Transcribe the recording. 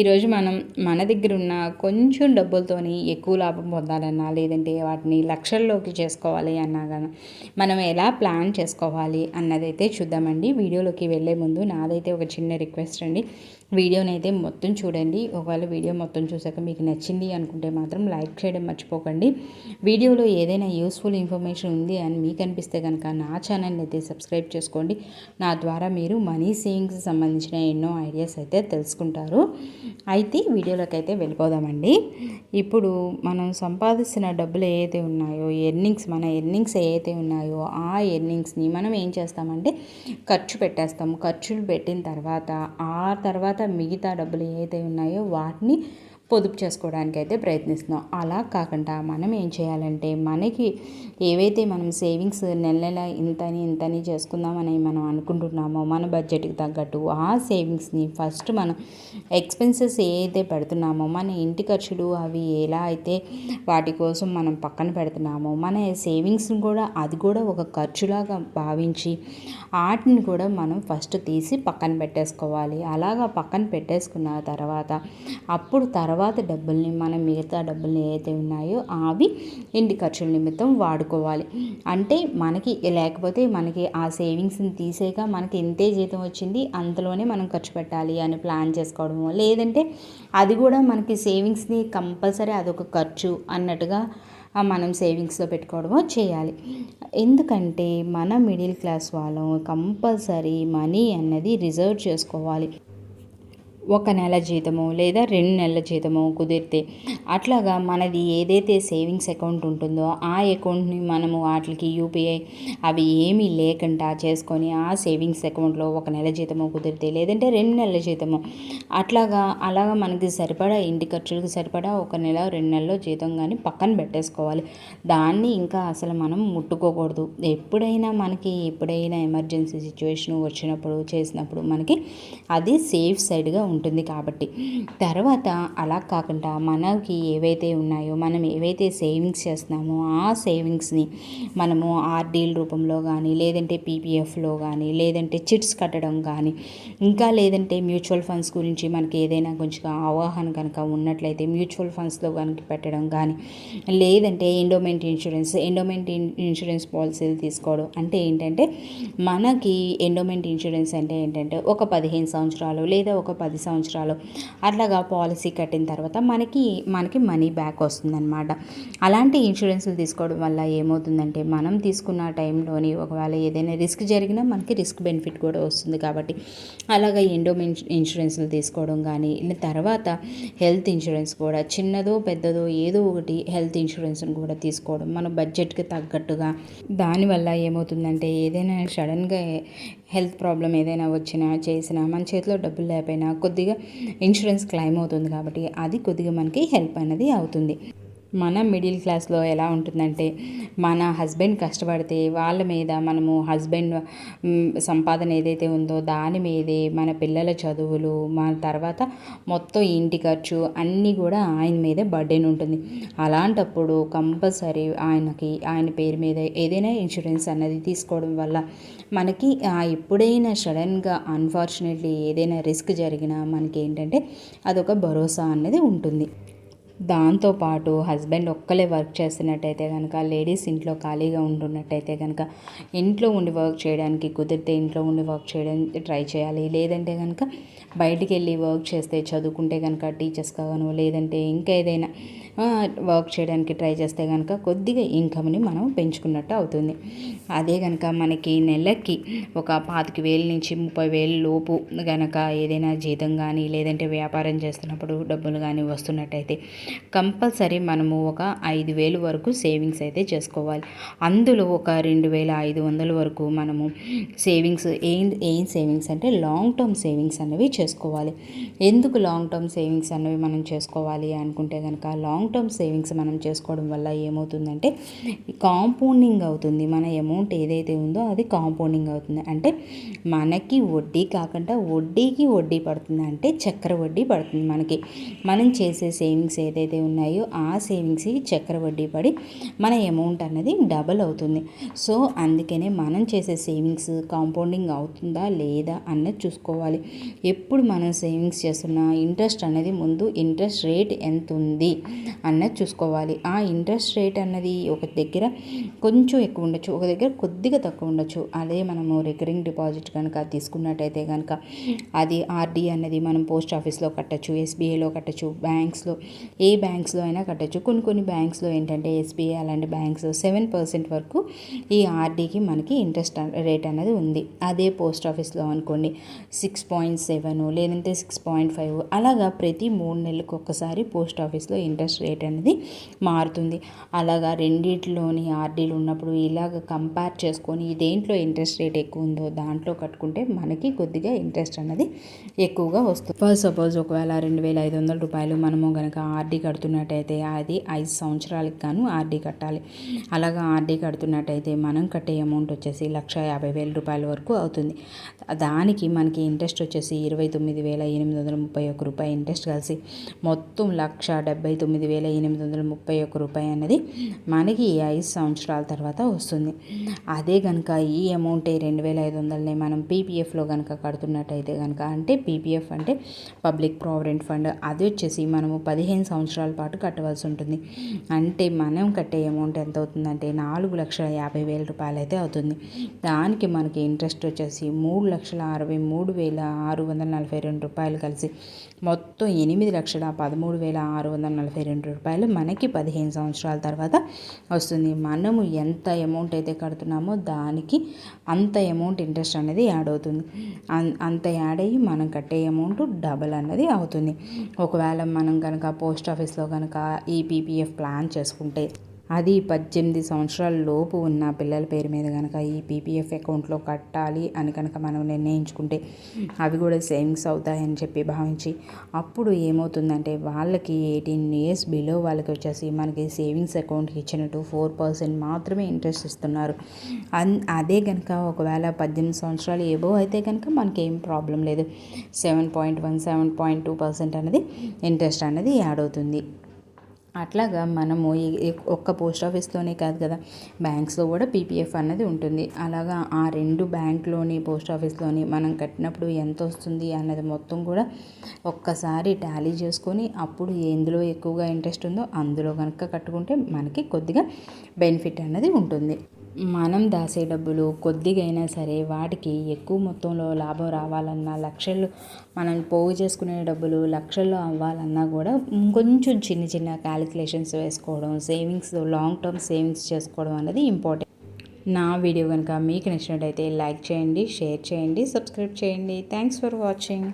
ఈరోజు మనం మన దగ్గర ఉన్న కొంచెం డబ్బులతోని ఎక్కువ లాభం పొందాలన్నా లేదంటే వాటిని లక్షల్లోకి చేసుకోవాలి అన్నా కానీ మనం ఎలా ప్లాన్ చేసుకోవాలి అన్నదైతే చూద్దామండి. వీడియోలోకి వెళ్ళే ముందు నాదైతే ఒక చిన్న రిక్వెస్ట్ అండి. వీడియోని అయితే మొత్తం చూడండి. ఒకవేళ వీడియో మొత్తం చూసాక మీకు నచ్చింది అనుకుంటే మాత్రం లైక్ చేయడం మర్చిపోకండి. వీడియోలో ఏదైనా యూస్ఫుల్ ఇన్ఫర్మేషన్ ఉంది అని మీకు అనిపిస్తే కనుక నా ఛానల్ని అయితే సబ్స్క్రైబ్ చేసుకోండి. నా ద్వారా మీరు మనీ సేవింగ్స్ సంబంధించిన ఎన్నో ఐడియాస్ అయితే తెలుసుకుంటారు. అయితే వీడియోలోకి అయితే వెళ్ళిపోదామండి. ఇప్పుడు మనం సంపాదిస్తున్న డబ్బులు ఏవైతే ఉన్నాయో ఎర్నింగ్స్ మన ఎర్నింగ్స్ ఏవైతే ఉన్నాయో ఆ ఎర్నింగ్స్ని మనం ఏం చేస్తామంటే ఖర్చు పెట్టేస్తాము. ఖర్చులు పెట్టిన తర్వాత ఆ తర్వాత మిగతా డబ్బులు ఏవైతే ఉన్నాయో వాటిని పొదుపు చేసుకోవడానికి అయితే ప్రయత్నిస్తున్నాం. అలా కాకుండా మనం ఏం చేయాలంటే మనకి ఏవైతే మనం సేవింగ్స్ నెల నెల ఇంతని ఇంతని చేసుకుందామని మనం అనుకుంటున్నామో మన బడ్జెట్కి తగ్గట్టు ఆ సేవింగ్స్ని ఫస్ట్ మనం ఎక్స్పెన్సెస్ ఏదైతే పెడుతున్నామో మన ఇంటి ఖర్చులు అవి ఎలా అయితే వాటి కోసం మనం పక్కన పెడుతున్నామో మన సేవింగ్స్ని కూడా అది కూడా ఒక ఖర్చులాగా భావించి వాటిని కూడా మనం ఫస్ట్ తీసి పక్కన పెట్టేసుకోవాలి. అలాగా పక్కన పెట్టేసుకున్న తర్వాత అప్పుడు తర్వాత తర్వాత డబ్బుల్ని మనం మిగతా డబ్బుల్ని ఏదైతే ఉన్నాయో అవి ఇంటి ఖర్చుల నిమిత్తం వాడుకోవాలి. అంటే మనకి లేకపోతే మనకి ఆ సేవింగ్స్ని తీసేక మనకి ఎంతే జీతం వచ్చింది అంతలోనే మనం ఖర్చు పెట్టాలి అని ప్లాన్ చేసుకోవడము లేదంటే అది కూడా మనకి సేవింగ్స్ని కంపల్సరీ అదొక ఖర్చు అన్నట్టుగా మనం సేవింగ్స్లో పెట్టుకోవడమో చేయాలి. ఎందుకంటే మన మిడిల్ క్లాస్ వాళ్ళం కంపల్సరీ మనీ అన్నది రిజర్వ్ చేసుకోవాలి. ఒక నెల జీతము లేదా రెండు నెలల జీతము కుదిరితే అట్లాగా మనది ఏదైతే సేవింగ్స్ అకౌంట్ ఉంటుందో ఆ అకౌంట్ని మనము వాటికి యూపీఐ అవి ఏమీ లేకుండా చేసుకొని ఆ సేవింగ్స్ అకౌంట్లో ఒక నెల జీతము కుదిరితే లేదంటే రెండు నెలల జీతము అట్లాగా అలాగా మనకి సరిపడా ఇంటి ఖర్చులకు సరిపడా ఒక నెల రెండు నెలల జీతం కానీ పక్కన పెట్టేసుకోవాలి. దాన్ని ఇంకా అసలు మనం ముట్టుకోకూడదు. ఎప్పుడైనా మనకి ఎప్పుడైనా ఎమర్జెన్సీ సిచ్యువేషన్ వచ్చినప్పుడు చేసినప్పుడు మనకి అది సేఫ్ సైడ్గా ఉంటుంది కాబట్టి. తర్వాత అలా కాకుండా మనకి ఏవైతే ఉన్నాయో మనం ఏవైతే సేవింగ్స్ చేస్తున్నామో ఆ సేవింగ్స్ని మనము ఆర్డీల రూపంలో కానీ లేదంటే పీపీఎఫ్లో కానీ లేదంటే చిట్స్ కట్టడం కానీ ఇంకా లేదంటే మ్యూచువల్ ఫండ్స్ గురించి మనకి ఏదైనా కొంచెం అవగాహన కనుక ఉన్నట్లయితే మ్యూచువల్ ఫండ్స్లో కనుక పెట్టడం కానీ లేదంటే ఎండోమెంట్ ఇన్సూరెన్స్ ఎండోమెంట్ ఇన్సూరెన్స్ పాలసీలు తీసుకోవడం అంటే ఏంటంటే మనకి ఎండోమెంట్ ఇన్సూరెన్స్ అంటే ఏంటంటే ఒక పదిహేను సంవత్సరాలు లేదా ఒక పది సంవత్సరాలు. అట్లాగా పాలసీ కట్టిన తర్వాత మనకి మనకి మనీ బ్యాక్ వస్తుందన్నమాట. అలాంటి ఇన్సూరెన్స్లు తీసుకోవడం వల్ల ఏమవుతుందంటే మనం తీసుకున్న టైంలోని ఒకవేళ ఏదైనా రిస్క్ జరిగినా మనకి రిస్క్ బెనిఫిట్ కూడా వస్తుంది కాబట్టి. అలాగా ఎండో ఇన్సూరెన్స్లు తీసుకోవడం కానీ తర్వాత హెల్త్ ఇన్సూరెన్స్ కూడా చిన్నదో పెద్దదో ఏదో ఒకటి హెల్త్ ఇన్సూరెన్స్ని కూడా తీసుకోవడం మన బడ్జెట్కి తగ్గట్టుగా. దానివల్ల ఏమవుతుందంటే ఏదైనా సడన్గా హెల్త్ ప్రాబ్లం ఏదైనా వచ్చినా చేసినా మన చేతిలో డబ్బులు లేకపోయినా కొద్దిగా ఇన్సూరెన్స్ క్లెయిమ్ అవుతుంది కాబట్టి అది కొద్దిగా మనకి హెల్ప్ అనేది అవుతుంది. మన మిడిల్ క్లాస్లో ఎలా ఉంటుందంటే మన హస్బెండ్ కష్టపడితే వాళ్ళ మీద మనము హస్బెండ్ సంపాదన ఏదైతే ఉందో దాని మీదే మన పిల్లల చదువులు మన తర్వాత మొత్తం ఇంటి ఖర్చు అన్నీ కూడా ఆయన మీదే బర్డెన్ ఉంటుంది. అలాంటప్పుడు కంపల్సరీ ఆయనకి ఆయన పేరు మీద ఏదైనా ఇన్సూరెన్స్ అన్నది తీసుకోవడం వల్ల మనకి ఎప్పుడైనా సడన్గా అన్ఫార్చునేట్లీ ఏదైనా రిస్క్ జరిగినా మనకి ఏంటంటే అదొక భరోసా అనేది ఉంటుంది. దాంతోపాటు హస్బెండ్ ఒక్కలే వర్క్ చేస్తున్నట్టయితే కనుక లేడీస్ ఇంట్లో ఖాళీగా ఉంటున్నట్టయితే కనుక ఇంట్లో ఉండి వర్క్ చేయడానికి కుదిరితే ఇంట్లో ఉండి వర్క్ చేయడానికి ట్రై చేయాలి. లేదంటే కనుక బయటికి వెళ్ళి వర్క్ చేస్తే చదువుకుంటే కనుక టీచర్స్ కాగాను లేదంటే ఇంకా ఏదైనా వర్క్ చేయడానికి ట్రై చేస్తే కనుక కొద్దిగా ఇన్కమ్ని మనం పెంచుకున్నట్టు అవుతుంది. అదే కనుక మనకి నెలకి ఒక పాతిక వేల నుంచి ముప్పై వేల లోపు కనుక ఏదైనా జీతం కానీ లేదంటే వ్యాపారం చేస్తున్నప్పుడు డబ్బులు కానీ వస్తున్నట్టయితే కంపల్సరీ మనము ఒక ఐదు వేలు వరకు సేవింగ్స్ అయితే చేసుకోవాలి. అందులో ఒక రెండు వేల ఐదు వందల వరకు మనము సేవింగ్స్ ఏం ఏం సేవింగ్స్ అంటే లాంగ్ టర్మ్ సేవింగ్స్ అనేవి చేసుకోవాలి. ఎందుకు లాంగ్ టర్మ్ సేవింగ్స్ అనేవి మనం చేసుకోవాలి అనుకుంటే కనుక లాంగ్ టర్మ్ సేవింగ్స్ మనం చేసుకోవడం వల్ల ఏమవుతుందంటే కాంపౌండింగ్ అవుతుంది. మన అమౌంట్ ఏదైతే ఉందో అది కాంపౌండింగ్ అవుతుంది. అంటే మనకి వడ్డీ కాకుండా వడ్డీకి వడ్డీ పడుతుంది. అంటే చక్ర వడ్డీ పడుతుంది మనకి. మనం చేసే సేవింగ్స్ ఏదైతే ఉన్నాయో ఆ సేవింగ్స్కి చక్ర వడ్డీ పడి మన అమౌంట్ అన్నది డబల్ అవుతుంది. సో అందుకనే మనం చేసే సేవింగ్స్ కాంపౌండింగ్ అవుతుందా లేదా అన్నది చూసుకోవాలి. ఎప్పుడు మనం సేవింగ్స్ చేస్తున్న ఇంట్రెస్ట్ అనేది ముందు ఇంట్రెస్ట్ రేట్ ఎంత ఉంది అన్నది చూసుకోవాలి. ఆ ఇంట్రెస్ట్ రేట్ అన్నది ఒక దగ్గర కొంచెం ఎక్కువ ఉండొచ్చు ఒక దగ్గర కొద్దిగా తక్కువ ఉండొచ్చు. అదే మనము రికరింగ్ డిపాజిట్ కనుక తీసుకున్నట్టయితే కనుక అది ఆర్డీ అనేది మనం పోస్ట్ ఆఫీస్లో కట్టచ్చు ఎస్బీఐలో కట్టచ్చు బ్యాంక్స్లో ఏ బ్యాంక్స్లో అయినా కట్టచ్చు. కొన్ని కొన్ని బ్యాంక్స్లో ఏంటంటే ఎస్బీఐ అలాంటి బ్యాంక్స్ సెవెన్ పర్సెంట్ వరకు ఈ ఆర్డీకి మనకి ఇంట్రెస్ట్ రేట్ అనేది ఉంది. అదే పోస్ట్ ఆఫీస్లో అనుకోండి సిక్స్ పాయింట్ సెవెన్ లేదంటే సిక్స్ పాయింట్ ఫైవ్ అలాగా ప్రతి మూడు నెలలకు ఒక్కసారి పోస్ట్ ఆఫీస్లో ఇంట్రెస్ట్ రేట్ అనేది మారుతుంది. అలాగా రెండిట్లోని ఆర్డీలు ఉన్నప్పుడు ఇలాగ కంపేర్ చేసుకొని దేంట్లో ఇంట్రెస్ట్ రేట్ ఎక్కువ ఉందో దాంట్లో కట్టుకుంటే మనకి కొద్దిగా ఇంట్రెస్ట్ అనేది ఎక్కువగా వస్తుంది. ఫస్ట్ సపోజ్ ఒకవేళ రెండు వేల ఐదు వందల రూపాయలు మనము కనుక ఆర్డీ కడుతున్నట్టయితే అది ఐదు సంవత్సరాలకు గాను ఆర్డీ కట్టాలి. అలాగా ఆర్డీ కడుతున్నట్టయితే మనం కట్టే అమౌంట్ వచ్చేసి లక్ష యాభై వేల రూపాయల వరకు అవుతుంది. దానికి మనకి ఇంట్రెస్ట్ వచ్చేసి ఇరవై తొమ్మిది వేల ఎనిమిది వందల ముప్పై ఒక్క రూపాయి ఇంట్రెస్ట్ కలిసి మొత్తం లక్ష డెబ్బై తొమ్మిది వేల ఎనిమిది వందల ముప్పై ఒక్క రూపాయి అనేది మనకి ఈ ఐదు సంవత్సరాల తర్వాత వస్తుంది. అదే కనుక ఈ అమౌంటే రెండు వేల ఐదు వందలని మనం పీపీఎఫ్లో కనుక కడుతున్నట్టయితే కనుక అంటే పీపీఎఫ్ అంటే పబ్లిక్ ప్రావిడెంట్ ఫండ్ అది వచ్చేసి మనము పదిహేను సంవత్సరాలు సంవత్సరాల పాటు కట్టవలసి ఉంటుంది. అంటే మనం కట్టే అమౌంట్ ఎంత అవుతుందంటే నాలుగు లక్షల యాభై వేల రూపాయలు అయితే అవుతుంది. దానికి మనకి ఇంట్రెస్ట్ వచ్చేసి మూడు లక్షల అరవై మూడు వేల ఆరు వందల నలభై రెండు రూపాయలు కలిసి మొత్తం ఎనిమిది లక్షల పదమూడు వేల ఆరు వందల నలభై రెండు రూపాయలు మనకి పదిహేను సంవత్సరాల తర్వాత వస్తుంది. మనము ఎంత అమౌంట్ అయితే కడుతున్నామో దానికి అంత అమౌంట్ ఇంట్రెస్ట్ అనేది యాడ్ అవుతుంది. అంత యాడ్ అయ్యి మనం కట్టే అమౌంట్ డబల్ అన్నది అవుతుంది. ఒకవేళ మనం కనుక పోస్ట్ ఆఫీస్లో కనుక ఈ పీపీఎఫ్ ప్లాన్ చేసుకుంటే అది పద్దెనిమిది సంవత్సరాల లోపు ఉన్న పిల్లల పేరు మీద కనుక ఈ పీపీఎఫ్ అకౌంట్లో కట్టాలి అని కనుక మనం నిర్ణయించుకుంటే అవి కూడా సేవింగ్స్ అవుతాయని చెప్పి భావించి అప్పుడు ఏమవుతుందంటే వాళ్ళకి ఎయిటీన్ ఇయర్స్ బిలో వాళ్ళకి వచ్చేసి మనకి సేవింగ్స్ అకౌంట్కి ఇచ్చినట్టు ఫోర్ పర్సెంట్ మాత్రమే ఇంట్రెస్ట్ ఇస్తున్నారు. అన్ అదే కనుక ఒకవేళ పద్దెనిమిది సంవత్సరాలు ఏవో అయితే కనుక మనకి ఏం ప్రాబ్లం లేదు. Seven point one seven point two percent అనేది ఇంట్రెస్ట్ అనేది యాడ్ అవుతుంది. అట్లాగా మనము ఒక్క పోస్ట్ ఆఫీస్లోనే కాదు కదా బ్యాంక్స్లో కూడా పీపీఎఫ్ అన్నది ఉంటుంది. అలాగా ఆ రెండు బ్యాంక్లోని పోస్ట్ ఆఫీస్లోని మనం కట్టినప్పుడు ఎంత వస్తుంది అన్నది మొత్తం కూడా ఒక్కసారి టాలీ చేసుకొని అప్పుడు ఎందులో ఎక్కువగా ఇంట్రెస్ట్ ఉందో అందులో కనుక కట్టుకుంటే మనకి కొద్దిగా బెనిఫిట్ అన్నది ఉంటుంది. మనం దాసే డబ్బులు కొద్దిగైనా సరే వాటికి ఎక్కువ మొత్తంలో లాభం రావాలన్నా లక్షలు మనం పోగు చేసుకునే డబ్బులు లక్షల్లో అవ్వాలన్నా కూడా కొంచెం చిన్న చిన్న క్యాలిక్యులేషన్స్ వేసుకోవడం సేవింగ్స్ లాంగ్ టర్మ్ సేవింగ్స్ చేసుకోవడం అనేది ఇంపార్టెంట్ నా వీడియో కనుక మీకు నచ్చినట్టయితే లైక్ చేయండి షేర్ చేయండి సబ్స్క్రైబ్ చేయండి. Thanks for watching